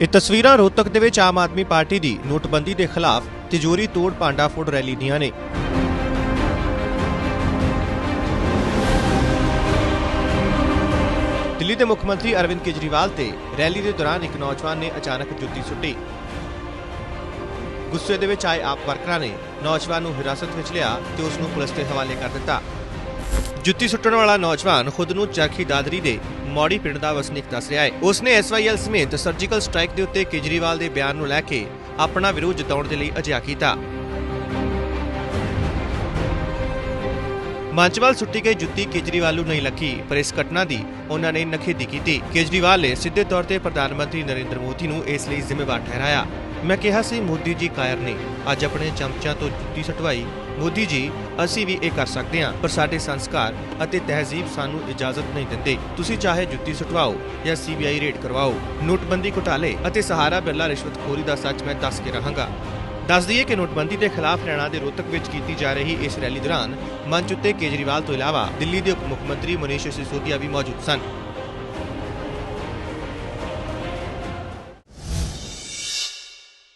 ਇਹ ਤਸਵੀਰਾਂ ਰੋਹਤਕ ਦੇ ਵਿੱਚ ਆਮ ਆਦਮੀ ਪਾਰਟੀ ਦੀ ਨੋਟਬੰਦੀ ਦੇ ਖਿਲਾਫ ਤਿਜੋਰੀ ਤੋੜ ਪਾਂਡਾ ਫੋੜ ਰੈਲੀ ਦੀਆਂ ਨੇ। ਦਿੱਲੀ ਦੇ ਮੁੱਖ ਮੰਤਰੀ ਅਰਵਿੰਦ ਕੇਜਰੀਵਾਲ ਤੇ ਰੈਲੀ ਦੇ ਦੌਰਾਨ ਇੱਕ ਨੌਜਵਾਨ ਨੇ ਅਚਾਨਕ ਜੁੱਤੀ ਸੁੱਟੀ। ਗੁੱਸੇ ਦੇ ਵਿੱਚ ਆਏ ਆਪ ਵਰਕਰਾਂ ਨੇ ਨੌਜਵਾਨ ਨੂੰ ਹਿਰਾਸਤ ਵਿੱਚ ਲਿਆ ਤੇ ਉਸ ਨੂੰ ਪੁਲਿਸ ਦੇ ਹਵਾਲੇ ਕਰ ਦਿੱਤਾ। ਜੁੱਤੀ ਸੁੱਟਣ ਵਾਲਾ ਨੌਜਵਾਨ ਖੁਦ ਨੂੰ ਚਰਖੀ ਦਾਦਰੀ ਦੇ ਮੌੜੀ ਪਿੰਡ ਦਾ ਵਸਨੀਕ ਦੱਸ ਰਿਹਾ ਹੈ। ਉਸ ਨੇ ਐਸਵਾਈਐਲ ਸਮੇਤ ਸਰਜੀਕਲ ਸਟ੍ਰਾਈਕ ਦੇ ਉੱਤੇ ਕੇਜਰੀਵਾਲ ਦੇ ਬਿਆਨ ਨੂੰ ਲੈ ਕੇ ਆਪਣਾ ਵਿਰੋਧ ਜਤਾਉਣ ਦੇ ਲਈ ਅਜਿਹਾ ਕੀਤਾ। ਮੰਚਵਾਲ ਸੁੱਟੀ ਗਈ ਜੁੱਤੀ ਕੇਜਰੀਵਾਲ ਨੂੰ ਨਹੀਂ ਲੱਗੀ, ਪਰ ਇਸ ਘਟਨਾ ਦੀ ਉਹਨਾਂ ਨੇ ਨਖੇਦੀ ਕੀਤੀ। ਕੇਜਰੀਵਾਲ ਨੇ ਸਿੱਧੇ ਤੌਰ ਤੇ ਪ੍ਰਧਾਨ ਮੰਤਰੀ ਨਰਿੰਦਰ ਮੋਦੀ ਨੂੰ ਇਸ ਲਈ ਜ਼ਿੰਮੇਵਾਰ ਠਹਿਰਾਇਆ। ਮੈਂ ਕਿਹਾ ਸੀ, ਮੋਦੀ ਜੀ ਕਾਇਰ ਨੇ। ਅੱਜ ਆਪਣੇ ਚਮਚਿਆਂ ਤੋਂ ਜੁੱਤੀ ਸਟਵਾਈ। ਮੋਦੀ ਜੀ, ਅਸੀਂ ਵੀ ਇਹ ਕਰ ਸਕਦੇ ਹਾਂ, ਪਰ ਸਾਡੇ ਸੰਸਕਾਰ ਅਤੇ ਤਹਿਜ਼ੀਬ ਸਾਨੂੰ ਇਜਾਜ਼ਤ ਨਹੀਂ ਦਿੰਦੇ। ਤੁਸੀਂ ਚਾਹੇ ਜੁੱਤੀ ਸਟਵਾਓ ਜਾਂ ਸੀਬੀਆਈ ਰੇਡ ਕਰਵਾਓ। ਨੋਟਬੰਦੀ ਘੁਟਾਲੇ ਅਤੇ ਸਹਾਰਾ ਬਿਰਲਾ ਰਿਸ਼ਵਤਖੋਰੀ ਦਾ ਸੱਚ ਮੈਂ ਦੱਸ ਕੇ ਰਹਾਂਗਾ। ਦੱਸ ਦਈਏ ਕਿ ਨੋਟਬੰਦੀ ਦੇ ਖਿਲਾਫ ਹਰਿਆਣਾ ਦੇ ਰੋਹਤਕ ਵਿੱਚ ਕੀਤੀ ਜਾ ਰਹੀ ਇਸ ਰੈਲੀ ਦੌਰਾਨ ਮੰਚ ਉੱਤੇ ਕੇਜਰੀਵਾਲ ਤੋਂ ਇਲਾਵਾ ਦਿੱਲੀ ਦੇ ਉਪ ਮੁੱਖ ਮੰਤਰੀ ਮਨੀਸ਼ ਸਿਸੋਦੀਆ ਵੀ ਮੌਜੂਦ ਸਨ।